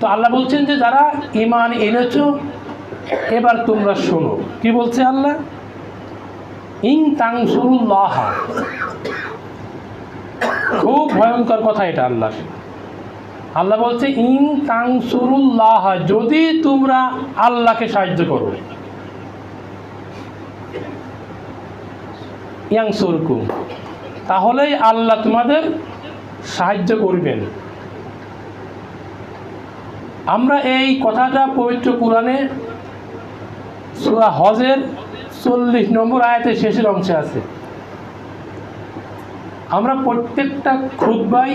তো আল্লাহ বলছেন যে যারা ইমান এনেছ, এবার তোমরা শোনো। কি বলছে আল্লাহ? ইং তাংসুরুল্লাহ খুব ভয়ঙ্কর কথা এটা আল্লাহ। আল্লাহ বলছে, ইং তাংসুরুল্লাহ যদি তোমরা আল্লাহকে সাহায্য করো। ইয়াং সুরকুম তাহলেই আল্লাহ তোমাদের সাহায্য করবেন। আমরা এই কথাটা পবিত্র কোরআনে সুরা হজের চল্লিশ নম্বর আয়াতের শেষের অংশে আছে। আমরা প্রত্যেকটা খুদ্বাই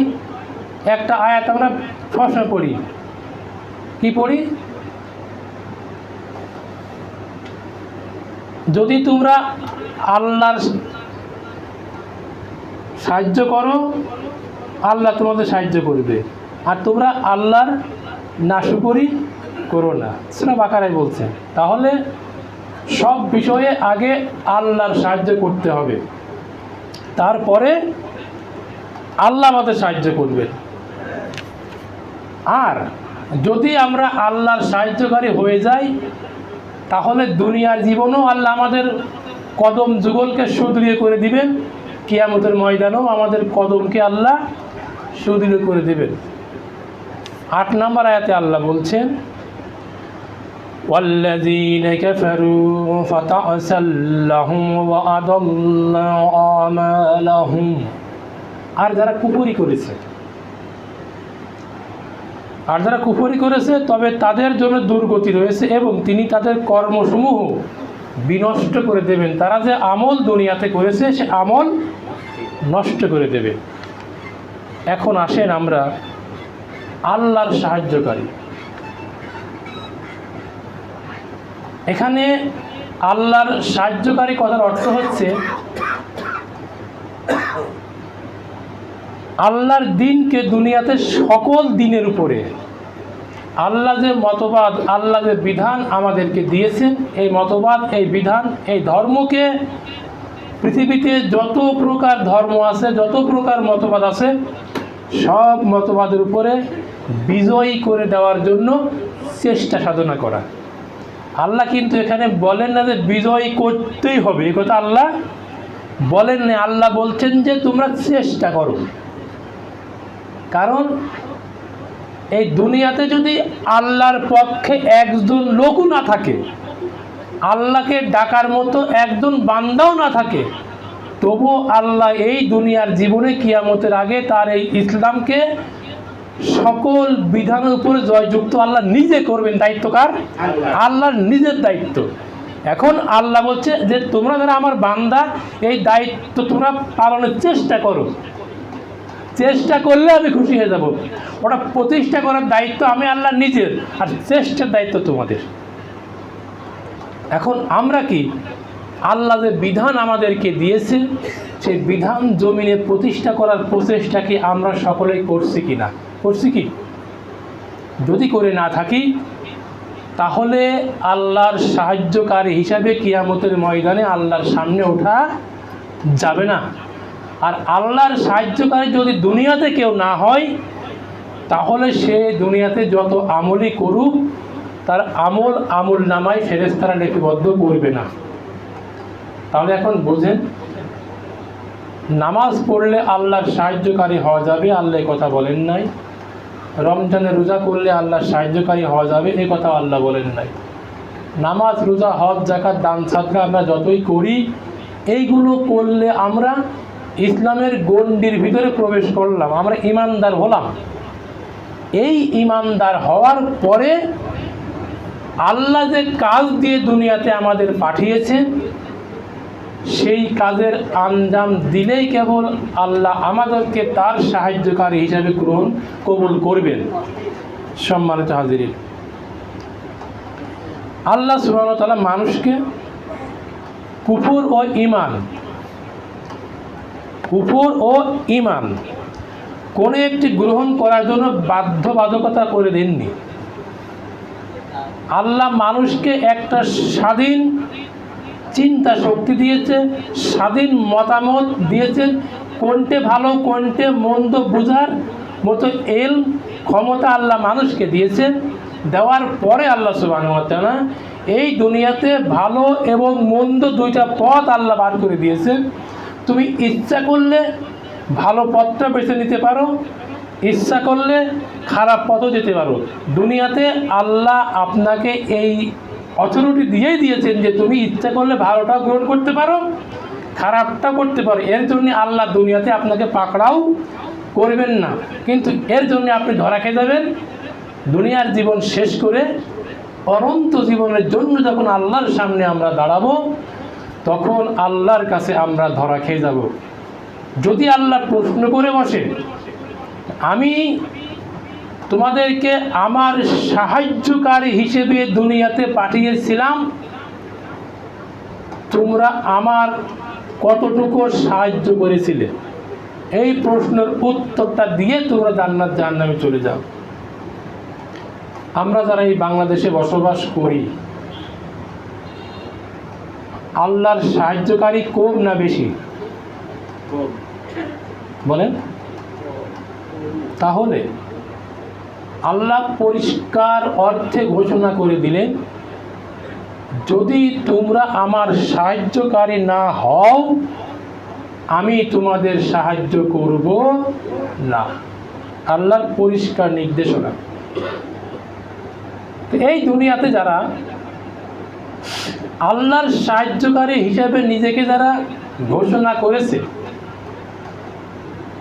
একটা আয়াত আমরা সবসময় পড়ি কি পড়ি? যদি তোমরা আল্লাহর সাহায্য করো, আল্লাহ তোমাদের সাহায্য করবে। আর তোমরা আল্লাহর নাশুকরি করো না। সেটা বাকারাই বলছে, তাহলে সব বিষয়ে আগে আল্লাহর সাহায্য করতে হবে। তারপরে আল্লাহ আমাদের সাহায্য করবে। আর যদি আমরা আল্লাহর সাহায্যকারী হয়ে যাই, তাহলে দুনিয়ার জীবনও আল্লাহ আমাদের কদম যুগলকে সুদৃঢ় করে দিবেন। কিয়ামতের ময়দানেও আমাদের কদমকে আল্লাহ সুদৃঢ় করে দেবেন। আট নম্বর আয়াতে আল্লাহ বলছেন والذين كفروا فتعسا لهم وأضل أعمالهم আর যারা কুপুরি করেছে আর যারা কুপুরি করেছে তবে তাদের জন্য দুর্গতি রয়েছে এবং তিনি তাদের কর্মসমূহ বিনষ্ট করে দেবেন তারা যে আমল দুনিয়াতে করেছে সে আমল নষ্ট করে দেবে এখন আসেন আমরা আল্লাহর সাহায্যকারী। এখানে আল্লাহর সাহায্যকারী কথার অর্থ হচ্ছে, আল্লাহর দিনকে দুনিয়াতে সকল দিনের উপরে আল্লাহ যে মতবাদ, আল্লাহ যে বিধান আমাদেরকে দিয়েছেন, এই মতবাদ, এই বিধান, এই ধর্মকে পৃথিবীতে যত প্রকার ধর্ম আছে, যত প্রকার মতবাদ আছে, সব মতবাদের উপরে বিজয়ী করে দেওয়ার জন্য চেষ্টা সাধনা করা। আল্লাহ কিন্তু এখানে বলেন না যে বিজয়ী করতেই হবে। এ কথা আল্লাহ বলেন না, আল্লাহ বলছেন যে তোমরা চেষ্টা করো। কারণ এই দুনিয়াতে যদি আল্লাহর পক্ষে একজন লোকও না থাকে, আল্লাহকে ডাকার মতো একজন বান্দাও না থাকে তবু আল্লাহ এই দুনিয়ার জীবনে কিয়ামতের আগে তার এই ইসলামকে সকল বিধানের উপরে জয়যুক্ত আল্লাহ নিজে করবেন দায়িত্বকার আল্লাহর নিজের দায়িত্ব। এখন আল্লাহ বলছে যে তোমরা যারা আমার বান্দা এই দায়িত্ব তোমরা পালনের চেষ্টা করো। চেষ্টা করলে আমি খুশি হয়ে যাব। ওটা প্রতিষ্ঠা করার দায়িত্ব আমি আল্লাহ নিজের আর চেষ্টার দায়িত্ব তোমাদের। এখন আমরা কি আল্লাহ যে বিধান আমাদেরকে দিয়েছে সেই বিধান জমিনে প্রতিষ্ঠা করার প্রচেষ্টা কি আমরা সকলেই করছি কি না করছি কি? যদি করে না থাকি, তাহলে আল্লাহর সাহায্যকারী হিসাবে কিয়ামতের ময়দানে আল্লাহর সামনে ওঠা যাবে না। আর আল্লাহর সাহায্যকারী যদি দুনিয়াতে কেউ না হয়, তাহলে সে দুনিয়াতে যত আমলই করুক, তার আমল আমল নামায় ফেরেস্তারা লিপিবদ্ধ করবে না। তাহলে এখন বোঝেন, নামাজ পড়লে আল্লাহর সাহায্যকারী হওয়া যাবে, আল্লাহ কথা বলেন নাই। রমজানে রোজা করলে আল্লাহর সাহায্যকারী হওয়া যাবে, এ কথা আল্লাহ বলেন নাই। নামাজ, রোজা, হজ জাকাত দান, সাদকা আমরা যতই করি, এইগুলো করলে আমরা ইসলামের গণ্ডির ভিতরে প্রবেশ করলাম, আমরা ইমানদার হলাম। এই ইমানদার হওয়ার পরে আল্লাহ যে কাজ দিয়ে দুনিয়াতে আমাদের পাঠিয়েছেন সেই কাজের আঞ্জাম দিলেই কেবল আল্লাহ আমাদেরকে তার সাহায্যকারী হিসাবে গ্রহণ কবুল করবেন। সম্মানিত হাজিরিন। আল্লাহ সুবাহতালা মানুষকে কুপুর ও ইমান কুপুর ও ইমান কোনো একটি গ্রহণ করার জন্য বাধ্যবাধকতা করে দেননি। আল্লাহ মানুষকে একটা স্বাধীন চিন্তা শক্তি দিয়েছে, স্বাধীন মতামত দিয়েছেন কোনটে ভালো, কোনটে মন্দ বোঝার মতো এল ক্ষমতা আল্লাহ মানুষকে দিয়েছেন দেওয়ার পরে আল্লাহ সুবাহ এই দুনিয়াতে ভালো এবং মন্দ দুইটা পথ আল্লাহ বার করে দিয়েছেন তুমি ইচ্ছা করলে ভালো পথটা বেছে নিতে পারো, ইচ্ছা করলে খারাপ পথও যেতে পারো। দুনিয়াতে আল্লাহ আপনাকে এই অথরিটি দিয়েই দিয়েছেন যে তুমি ইচ্ছা করলে ভালোটা গ্রহণ করতে পারো খারাপটা করতে পারো। এর জন্য আল্লাহ দুনিয়াতে আপনাকে পাকড়াও করবেন না। কিন্তু এর জন্য আপনি ধরা খেয়ে যাবেন। দুনিয়ার জীবন শেষ করে অনন্ত জীবনের জন্য যখন আল্লাহর সামনে আমরা দাঁড়াবো, তখন আল্লাহর কাছে আমরা ধরা খেয়ে যাব। যদি আল্লাহ প্রশ্ন করে বসে, আমি তোমাদেরকে আমার সাহায্যকারী হিসেবে দুনিয়াতে পাঠিয়েছিলাম। তোমরা আমার কতটুকু সাহায্য করেছিলে? এই প্রশ্নের উত্তরটা দিয়ে তোমরা জান্নাত জাহান্নামে চলে যাও। আমরা যারা এই বাংলাদেশে বসবাস করি আল্লাহর সাহায্যকারী কম না বেশি? বলেন। তাহলে আল্লাহ পরিষ্কার অর্থে ঘোষণা করে দিলেন, যদি তোমরা আমার সাহায্যকারী না হও, আমি তোমাদের সাহায্য করব না। আল্লাহর পরিষ্কার নির্দেশনা। এই দুনিয়াতে যারা আল্লাহর সাহায্যকারী হিসাবে নিজেকে যারা ঘোষণা করেছে,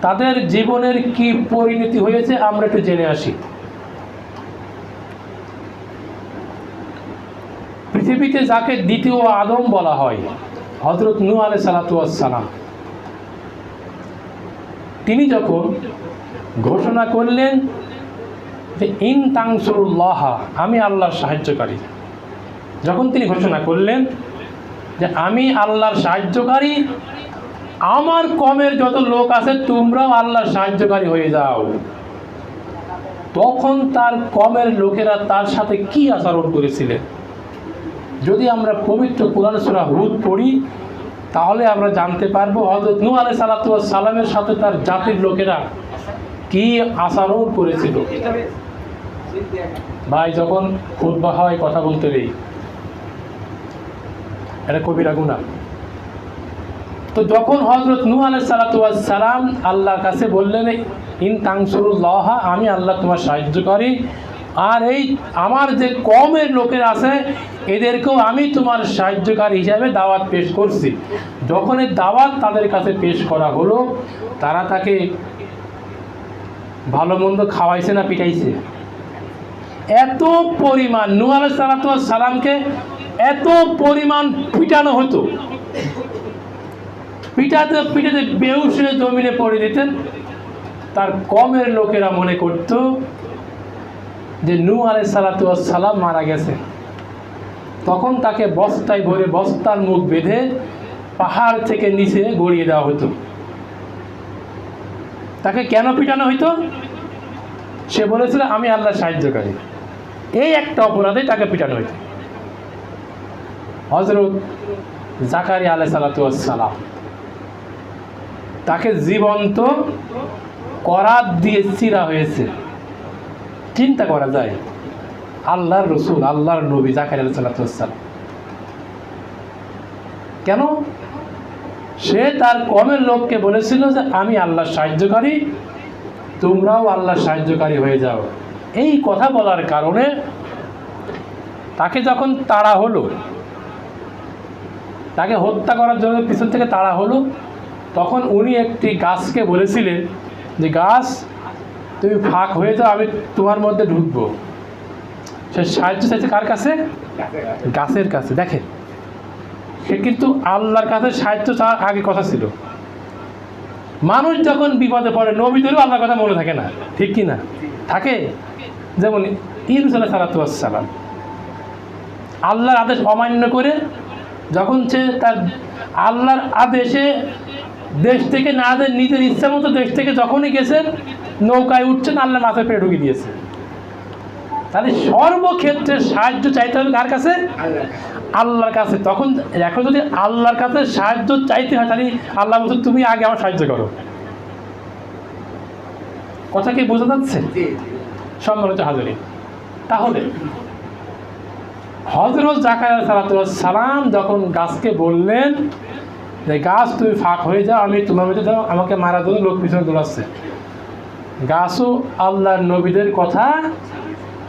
তাদের জীবনের কি পরিণতি হয়েছে আমরা একটু জেনে আসি। পৃথিবীতে যাকে দ্বিতীয় আদম বলা হয় হজরত নু আলে সালাতাম তিনি যখন ঘোষণা করলেন যে, ইন তাংসুরুল্লাহ আমি আল্লাহর সাহায্যকারী। যখন তিনি ঘোষণা করলেন যে, আমি আল্লাহর সাহায্যকারী, আমার কমের যত লোক আছে, তোমরাও আল্লাহর সাহায্যকারী হয়ে যাও। তখন তার কমের লোকেরা তার সাথে কি আচরণ করেছিলেন? যদি আমরা পবিত্র কোরআন সুরা হুদ পড়ি, তাহলে আমরা জানতে পারব হজরত নু আলাই সালামের সাথে তার জাতির লোকেরা কি আচরণ করেছিল। ভাই, যখন খুদ্া হয়, কথা বলতে নেই এটা কবিরা গুণা তো যখন হজরত নু আলাই সালাম আল্লাহর কাছে বললেন, ইন তাংসুরুল্লাহ আমি আল্লাহ তোমার সাহায্য করি আর এই আমার যে কমের লোকের আছে, এদেরকেও আমি তোমার সাহায্যকারী হিসাবে দাওয়াত পেশ করছি। যখন এই দাওয়াত তাদের কাছে পেশ করা হলো, তারা তাকে ভালো মন্দ খাওয়াইছে না পিটাইছে? এত পরিমাণ নু আলাই সালামকে এত পরিমাণ পিটানো হতো। পিটাতে পিটাতে বেউসে জমিনে পড়ে দিতেন তার কমের লোকেরা মনে করত যে নু আলাই সালাম মারা গেছে। তখন তাকে বস্তায় ভরে বস্তার মুখ বেঁধে পাহাড় থেকে নিচে গড়িয়ে দেওয়া হতো। তাকে কেন পিটানো হইতো? সে বলেছিল, আমি আল্লাহ সাহায্যকারী। এই একটা অপরাধে তাকে পিটানো হইত। হজরত জাকারি আলে আলাই সালাম তাকে জীবন্ত করাত দিয়ে চিরা হয়েছে। চিন্তা করা যায়, আল্লাহর রসুল, আল্লাহর নবী জাকার আলাইসালাম কেন? সে তার কমের লোককে বলেছিল যে, আমি আল্লাহর সাহায্যকারী, তোমরাও আল্লাহর সাহায্যকারী হয়ে যাও। এই কথা বলার কারণে তাকে যখন তাড়া হলো, তাকে হত্যা করার জন্য পিছন থেকে তাড়া হলো, তখন উনি একটি গাছকে বলেছিলেন যে, গাছ তুমি ফাঁক হয়ে যাও, আমি তোমার মধ্যে ঢুকবো। সে সাহায্য চাইছে কার কাছে? গাছের কাছে দেখেন সে কিন্তু আল্লাহর কাছে সাহায্য চাওয়ার আগে কথা ছিল। মানুষ যখন বিপদে পড়ে নবীদেরও আল্লাহর কথা মনে থাকে না। ঠিক কি না? থাকে। যেমন ইরুসাল্লাহ সালাতাম আল্লাহর আদেশ অমান্য করে যখন সে তার আল্লাহর আদেশে দেশ থেকে না নিজের ইচ্ছা মতো দেশ থেকে যখনই গেছেন নৌকায় উঠছেন আল্লাহ মাথায় পেয়ে ঢুকিয়ে দিয়েছে। তাহলে সর্বক্ষেত্রে সাহায্য চাইতে হবে কার কাছে? আল্লাহর কাছে। তখন এখন যদি আল্লাহর কাছে সাহায্য চাইতে হয় তাহলে আল্লাহ বলছে তুমি আগে আমার সাহায্য করো। কথা কি বোঝা যাচ্ছে? সম্মানিত হাজরিন তাহলে হজরত জাকারিয়া সালাম যখন গাছকে বললেন যে গাছ তুমি ফাঁক হয়ে যাও আমি তোমার মধ্যে আমাকে মারা জন্য লোক পিছনে দৌড়াচ্ছে। গাছও আল্লাহর নবীদের কথা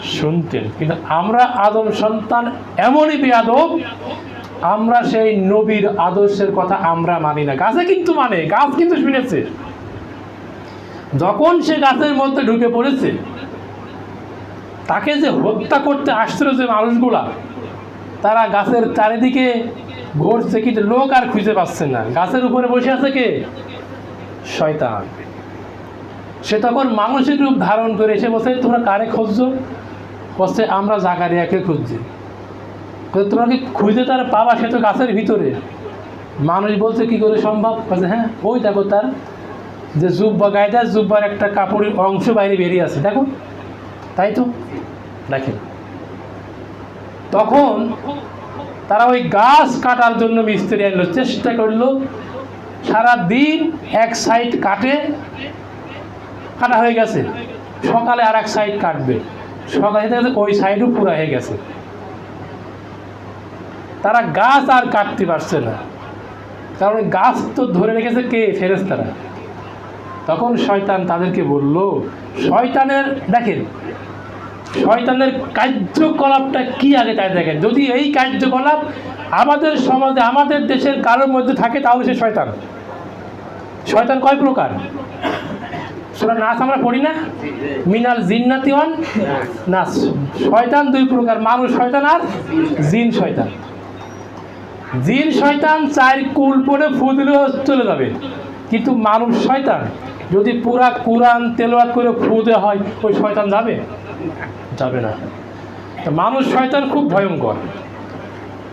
শুনতেন। কিন্তু আমরা আদম সন্তান এমনই বেয়াদব আমরা সেই নবীর আদর্শের কথা আমরা মানি না। গাছে কিন্তু মানে গাছ কিন্তু শুনেছে। যখন সে গাছের মধ্যে ঢুকে পড়েছে, তাকে যে হত্যা করতে আসছিল যে মানুষগুলা, তারা গাছের চারিদিকে ঘুরছে কিন্তু লোক আর খুঁজে পাচ্ছে না। গাছের উপরে বসে আছে কে? শয়তান। সে তখন মানুষের রূপ ধারণ করে এসে বসে তোমরা কারে খুঁজছো? বলছে আমরা জাকারিয়াকে খুঁজছি। বলছে, তোমরা কি খুঁজে তার পাবা সে তো গাছের ভিতরে? মানুষ বলছে কি করে সম্ভব? বলছে হ্যাঁ ওই দেখো তার যে জুব্বা গায়ে দেয় জুব্বার একটা কাপড়ের অংশ বাইরে বেরিয়ে আছে দেখো। তাই তো? দেখেন। তখন তারা ওই গাছ কাটার জন্য মিস্ত্রি আনলো চেষ্টা করল সারা দিন এক সাইড কাটে কাটা হয়ে গেছে। সকালে আর এক সাইড কাটবে। সকালে ওই সাইডও পুরা হয়ে গেছে। তারা গাছ আর কাটতে পারছে না। কারণ গাছ তো ধরে রেখেছে কে? ফেরেস্তারা তখন শয়তান তাদেরকে বলল, শয়তানের দেখেন, শয়তানের কার্যকলাপটা কি আগে তাই দেখেন। যদি এই কার্যকলাপ আমাদের সমাজে, আমাদের দেশের কারোর মধ্যে থাকে, তাহলে সে শয়তান। শয়তান কয় প্রকার? সেটা নাচ আমরা পড়ি না? মিনাল জিন্নাতি অন নাচ শয়তান দুই প্রকার মানুষ শয়তান আর জিন শয়তান। জিন শয়তান চার কুল পরে ফু দিলেও চলে যাবে। কিন্তু মানুষ শয়তান, যদি পুরা কোরআন তেলাওয়াত করে ফু দেওয়া হয়, ওই শয়তান যাবে? যাবে না। মানুষ শয়তান খুব ভয়ঙ্কর।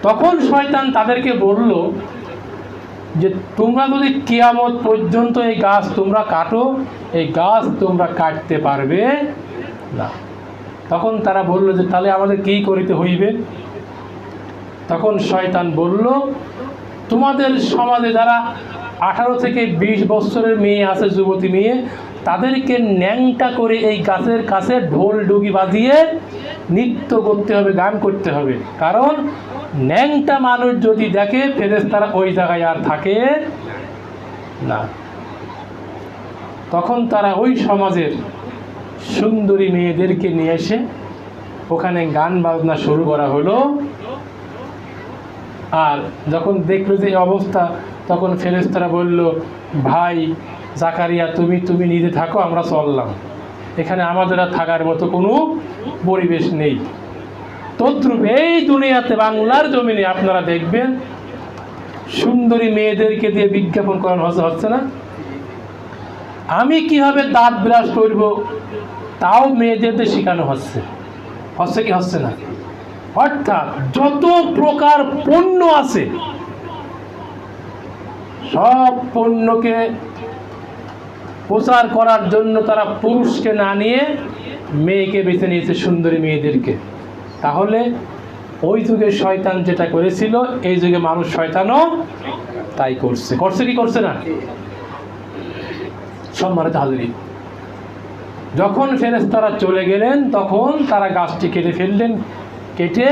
তখন শয়তান তাদেরকে বলল যে তোমরা যদি কেয়ামত পর্যন্ত এই গাছ তোমরা কাটো, এই গাছ তোমরা কাটতে পারবে না। তখন তারা বলল যে, তাহলে আমাদের কী করিতে হইবে? তখন শয়তান বলল, তোমাদের সমাজে যারা আঠারো থেকে বিশ বছরের মেয়ে আছে, যুবতী মেয়ে, তাদেরকে ন্যাংটা করে এই গাছের কাছে ঢোল, ডুগি বাজিয়ে নৃত্য করতে হবে, গান করতে হবে। কারণ ন্যাংটা মানুষ যদি দেখে ফেরেস্তারা ওই জায়গায় আর থাকে না। তখন তারা ওই সমাজের সুন্দরী মেয়েদেরকে নিয়ে এসে ওখানে গান বাজনা শুরু করা হলো। আর যখন দেখল যে অবস্থা, তখন ফেরেস্তারা বলল, ভাই জাকারিয়া, তুমি তুমি নিজে থাকো, আমরা চললাম। এখানে আমাদের আর থাকার মতো কোনো পরিবেশ নেই। তদ্রুপ এই দুনিয়াতে বাংলার জমিনে আপনারা দেখবেন, সুন্দরী মেয়েদেরকে দিয়ে বিজ্ঞাপন করানো হচ্ছে না? আমি কীভাবে দাঁত ব্রাশ করব, তাও মেয়েদেরকে শেখানো হচ্ছে। হচ্ছে কি, হচ্ছে না? অর্থাৎ যত প্রকার পণ্য আছে, সব পণ্যকে প্রচার করার জন্য তারা পুরুষকে না নিয়ে মেয়েকে বেছে নিয়েছে সুন্দরী মেয়েদেরকে। তাহলে ওই যুগে শয়তান যেটা করেছিল, এই যুগে মানুষ শয়তানও তাই করছে। করছে কি করছে না? সম্মানিত হাজিরি যখন ফেরেস্তারা চলে গেলেন, তখন তারা গাছটি কেটে ফেললেন। কেটে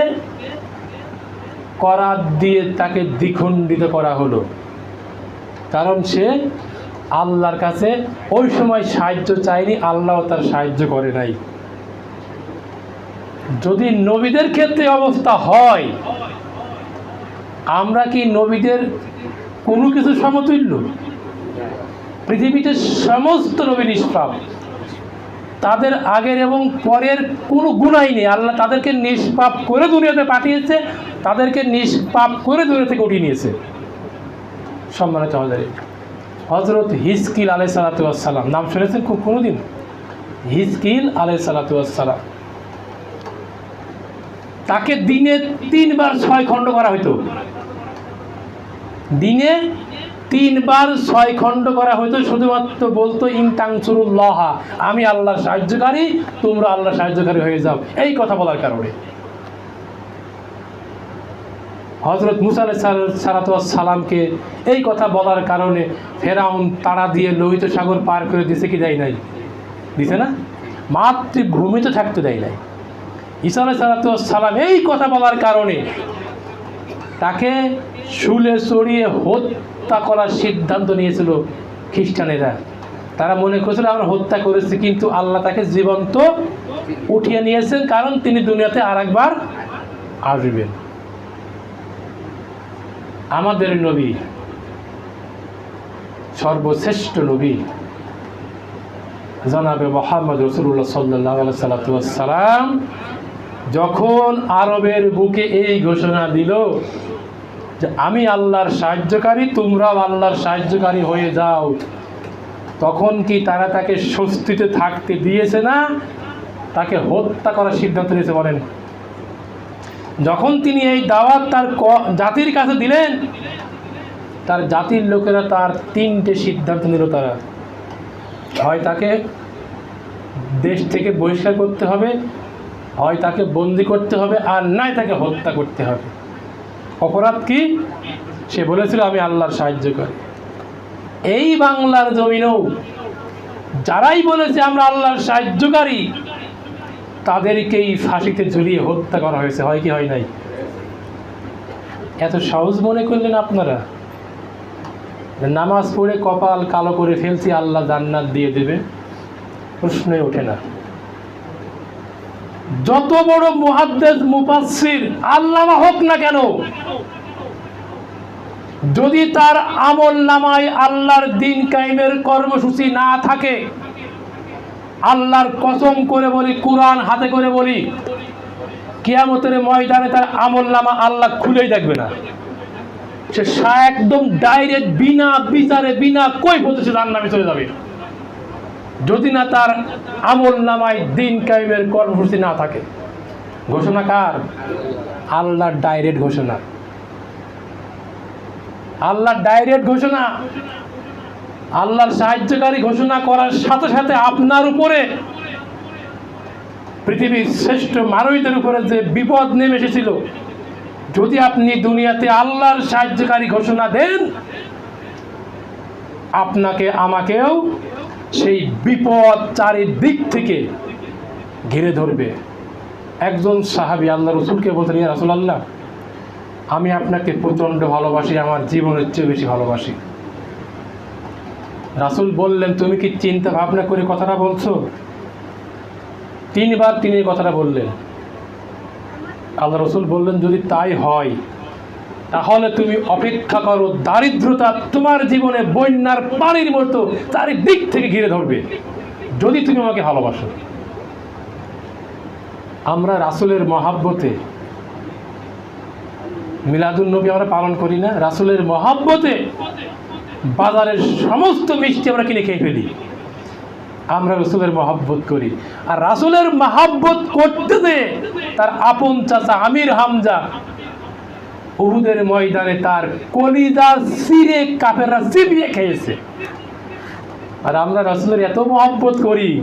করাত দিয়ে তাকে দ্বিখণ্ডিত করা হলো। কারণ সে আল্লাহর কাছে ওই সময় সাহায্য চায়নি আল্লাহ তার সাহায্য করে নাই। যদি নবীদের ক্ষেত্রে অবস্থা হয়, আমরা কি নবীদের কোনো কিছু সমতুল্য? পৃথিবীতে সমস্ত নবী নিষ্পাপ। তাদের আগের এবং পরের কোনো গুণাই নেই। আল্লাহ তাদেরকে নিষ্পাপ করে দুনিয়াতে পাঠিয়েছে, তাদেরকে নিষ্পাপ করে দুনিয়া থেকে উঠিয়ে নিয়েছে। সম্মানিত হজরে হজরত হিজকিল আলাই সালাতাম নাম শুনেছেন খুব কোনোদিন? হিসকিল আলাই সালাতাম তাকে দিনে তিনবার ছয় খণ্ড করা হইতো। দিনে তিনবার ছয় খণ্ড করা হইতো, শুধুমাত্র বলতো ইনতাংসুরুল্লাহা আমি আল্লাহর সাহায্যকারী তোমরা আল্লাহর সাহায্যকারী হয়ে যাও এই কথা বলার কারণে। হজরত মুসা সালামকে এই কথা বলার কারণে ফেরাউন তাড়া দিয়ে লোহিত সাগর পার করে দিছে কি দেয় নাই? দিছে না? মাতৃভূমিতে থাকতে দেয় নাই। ঈসা সালাম এই কথা বলার কারণে তাকে শুলে চড়িয়ে হত্যা করার সিদ্ধান্ত নিয়েছিল খ্রিস্টানেরা। তারা মনে করেছিল, আমরা হত্যা করেছি, কিন্তু আল্লাহ তাকে জীবন্ত উঠিয়ে নিয়েছেন, কারণ তিনি দুনিয়াতে আর একবার আসবেন। আমাদের নবী, সর্বশ্রেষ্ঠ নবী, জনাবে মোহাম্মদ রসুল্লাহ সাল্লাহ সাল্লাম যখন আরবের বুকে এই ঘোষণা দিল যে আমি আল্লাহর সাহায্যকারী, তোমরাও আল্লাহর সাহায্যকারী হয়ে যাও, তখন কি তারা তাকে স্বস্তিতে থাকতে দিয়েছে না? তাকে হত্যা করার সিদ্ধান্ত নিয়েছে বলেন। যখন তিনি এই দাওয়াত তার জাতির কাছে দিলেন, তার জাতির লোকেরা তার তিনটে সিদ্ধান্ত নিল তারা। হয় তাকে দেশ থেকে বহিষ্কার করতে হবে, হয় তাকে বন্দি করতে হবে, আর নাই তাকে হত্যা করতে হবে। অপরাধ কি? সে বলেছিল, আমি আল্লাহর সাহায্য করি। এই বাংলার জমিনেও যারাই বলেছে, আমরা আল্লাহর সাহায্যকারী তাদেরকেই ফাঁসিতে ঝুলিয়ে হত্যা করা হয়েছে, হয় কি হয় নাই? এত সহজ মনে করলেন আপনারা? নামাজ পড়ে কপাল কালো করে ফেলছি, আল্লাহ জান্নাত দিয়ে দেবে, প্রশ্নই ওঠে না। যত বড় মুহাদ্দেস, মুফাসসির, আল্লামা হোক না কেন, যদি তার আমল নামায় আল্লাহর দিন কায়েমের কর্মসূচি না থাকে আল্লাহর কসম করে বলি, কোরআন হাতে করে বলি, কিয়ামতের ময়দানে তার আমল নামা আল্লাহ খুলেই দেখবে না। সে সা- একদম ডাইরেক্ট বিনা বিচারে, বিনা কই পদ্ধতি জান্নামে চলে যাবে। যদি না তার আমল নামায় দিন কায়েমের কর্মসূচি না থাকে। ঘোষণা কার? আল্লাহর ডাইরেক্ট ঘোষণা। আল্লাহর ডাইরেক্ট ঘোষণা। আল্লাহর সাহায্যকারী ঘোষণা করার সাথে সাথে আপনার উপরে পৃথিবীর শ্রেষ্ঠ মানবীদের উপরে যে বিপদ নেমে এসেছিল, যদি আপনি দুনিয়াতে আল্লাহর সাহায্যকারী ঘোষণা দেন, আপনাকে, আমাকেও সেই বিপদ চারিদিক থেকে ঘিরে ধরবে। একজন সাহাবি আল্লাহ রসুলকে বলতেন রাসুল আল্লাহ আমি আপনাকে প্রচণ্ড ভালোবাসি, আমার জীবনের চেয়ে বেশি ভালোবাসি। রাসুল বললেন, তুমি কি চিন্তা ভাবনা করে কথাটা বলছো? তিনবার তিনি কথাটা বললেন। আল্লাহ রসুল বললেন, যদি তাই হয়, তাহলে তুমি অপেক্ষা করো, দারিদ্রতা তোমার জীবনে বন্যার পানির মতো চারিদিক থেকে ঘিরে ধরবে। যদি তুমি আমাকে ভালোবাসো। আমরা রাসুলের মহাব্বতে মিলাদুল নবী আমরা পালন করি না, রাসুলের মহাব্বতে বাজারের সমস্ত মিষ্টি আমরা কিনে খেয়ে ফেলি। আমরা রসুলের মহাব্বত করি। আর রাসুলের মহাব্বত করতে তার আপন চাচা আমির হামজা উহুদের ময়দানে তার কলিজা সিরে কাপেরা চিবিয়ে খেয়েছে। আর আমরা রাসুলের এত মহব্বত করি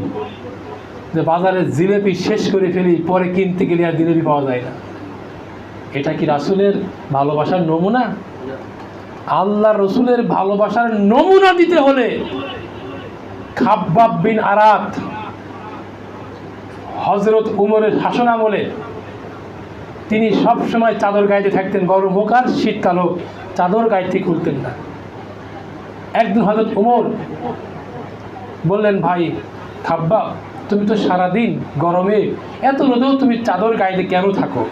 যে বাজারে জিলেপি শেষ করে ফেলি, পরে কিনতে গেলে আর জিলেপি পাওয়া যায় না। এটা কি রাসুলের ভালোবাসার নমুনা? আল্লাহ রসুলের ভালোবাসার নমুনা দিতে হলে খাব্বাব বিন আরাত হজরত উমরের শাসন আমলে তিনি সব সময় চাদর গাইতে থাকতেন গরম হোক আর শীতকাল হোক, চাদর গাইতে খুলতেন না। একদিন হজরত উমর বললেন, ভাই খাব্বা তুমি তো সারাদিন গরমে, এত রোদেও তুমি চাদর গাইতে কেন থাকো?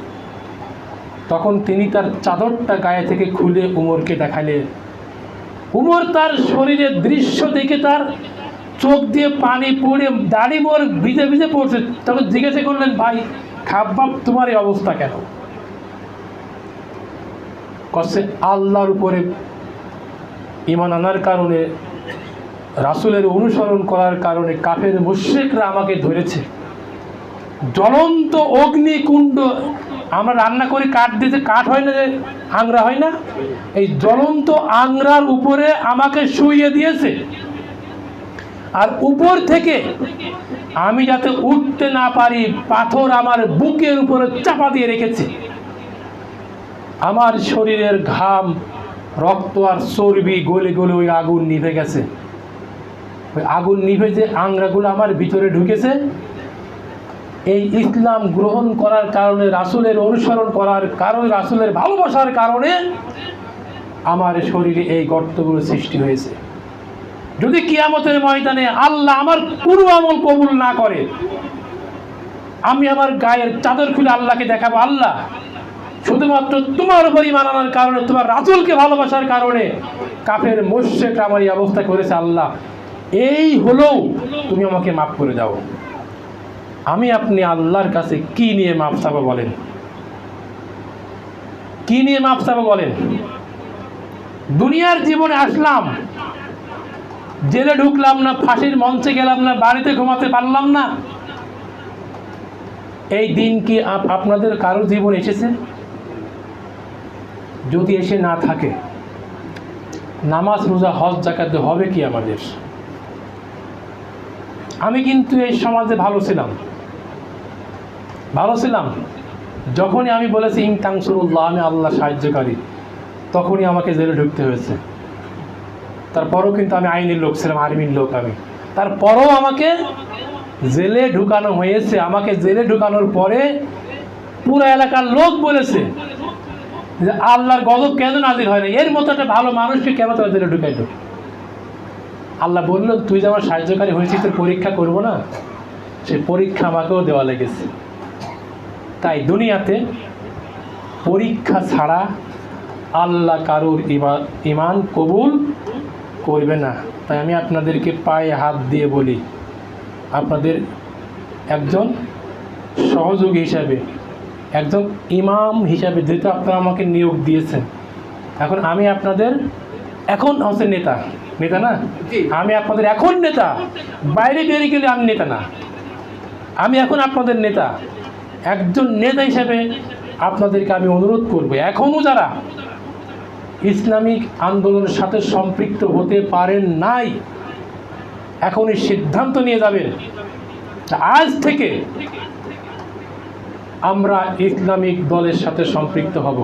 তখন তিনি তার চাদরটা গায়ে থেকে খুলে উমরকে দেখালেন উমর তার শরীরের দৃশ্য দেখে তার চোখ দিয়ে পানি পড়ে দাড়ি মোর ভিজে ভিজে পড়ছে। তখন জিজ্ঞাসা করলেন, ভাই, খাব্বাব, তোমার এই অবস্থা কেন? কচ্ছে আল্লাহর উপরে ইমান আনার কারণে, রাসুলের অনুসরণ করার কারণে কাফের মুশ্রিকরা আমাকে ধরেছে। জ্বলন্ত অগ্নিকুণ্ড আমরা রান্না করি, কাঠ যে কাঠ হয় না যে আংরা হয় না? এই জ্বলন্ত আংরার উপরে আমাকে শুইয়ে দিয়েছে। আর উপর থেকে আমি যাতে উঠতে না পারি, পাথর আমার বুকের উপরে চাপা দিয়ে রেখেছে। আমার শরীরের ঘাম, রক্ত আর চর্বি গলে গলে ওই আগুন নিভে গেছে। ওই আগুন নিভে যে আংরাগুলো আমার ভিতরে ঢুকেছে এই ইসলাম গ্রহণ করার কারণে, রাসুলের অনুসরণ করার কারণে, রাসুলের ভালোবাসার কারণে আমার শরীরে এই গর্তগুলো সৃষ্টি হয়েছে। যদি কিয়ামতের ময়দানে আল্লাহ আমার পুরো আমল কবুল না করে, আমি আমার গায়ের চাদর খুলে আল্লাহকে দেখাবো, আল্লাহ, শুধুমাত্র তোমার উপর মানানোর কারণে, তোমার রাসূলকে ভালোবাসার কারণে কাফের মোশেক আমার এই অবস্থা করেছে, আল্লাহ, এই হলেও তুমি আমাকে মাফ করে দাও। আমি আপনি আল্লাহর কাছে কি নিয়ে মাপ চাবো বলেন? কি নিয়ে মাপ চাবো বলেন? দুনিয়ার জীবনে আসলাম, জেলে ঢুকলাম না, ফাঁসির মঞ্চে গেলাম না, বাড়িতে ঘুমাতে পারলাম না। এই দিন কি আপনাদের কারও জীবন এসেছে? যদি এসে না থাকে, নামাজ, রোজা, হজ জাকাতে হবে কি আমাদের? আমি কিন্তু এই সমাজে ভালো ছিলাম। ভালো ছিলাম। যখনই আমি বলেছি, ইং তাংসুরুল্লাহ আমি আল্লাহ সাহায্যকারী, তখনই আমাকে জেলে ঢুকতে হয়েছে। তারপরও কিন্তু আমি আইনের লোক ছিলাম, আর্মির লোক আমি। তারপরও আমাকে জেলে ঢুকানো হয়েছে। আমাকে জেলে ঢুকানোর পরে পুরো এলাকার লোক বলেছে যে, আল্লাহর গজব কেন নাজির হয় না এর মতো একটা ভালো মানুষকে কেন তোরা জেলে ঢুকাইলো? আল্লাহ বলল, তুই যে আমার সাহায্যকারী হয়েছিস, তোর পরীক্ষা করব না? সেই পরীক্ষা আমাকেও দেওয়া লেগেছে। তাই দুনিয়াতে পরীক্ষা ছাড়া আল্লাহ কারুর ইমান কবুল করবে না। তাই আমি আপনাদেরকে পায়ে হাত দিয়ে বলি, আপনাদের একজন সহযোগী হিসাবে, একজন ইমাম হিসাবে যেহেতু আপনারা আমাকে নিয়োগ দিয়েছেন, এখন আমি আপনাদের এখন হচ্ছে নেতা। নেতা না? আমি আপনাদের এখন নেতা বাইরে বেরিয়ে গেলে আমি নেতা না। আমি এখন আপনাদের নেতা। একজন নেতা হিসেবে আপনাদেরকে আমি অনুরোধ করব এখনও যারা ইসলামিক আন্দোলনের সাথে সম্পৃক্ত হতে পারেন নাই এখনই সিদ্ধান্ত নিয়ে যাবেন আজ থেকে আমরা ইসলামিক দলের সাথে সম্পৃক্ত হব।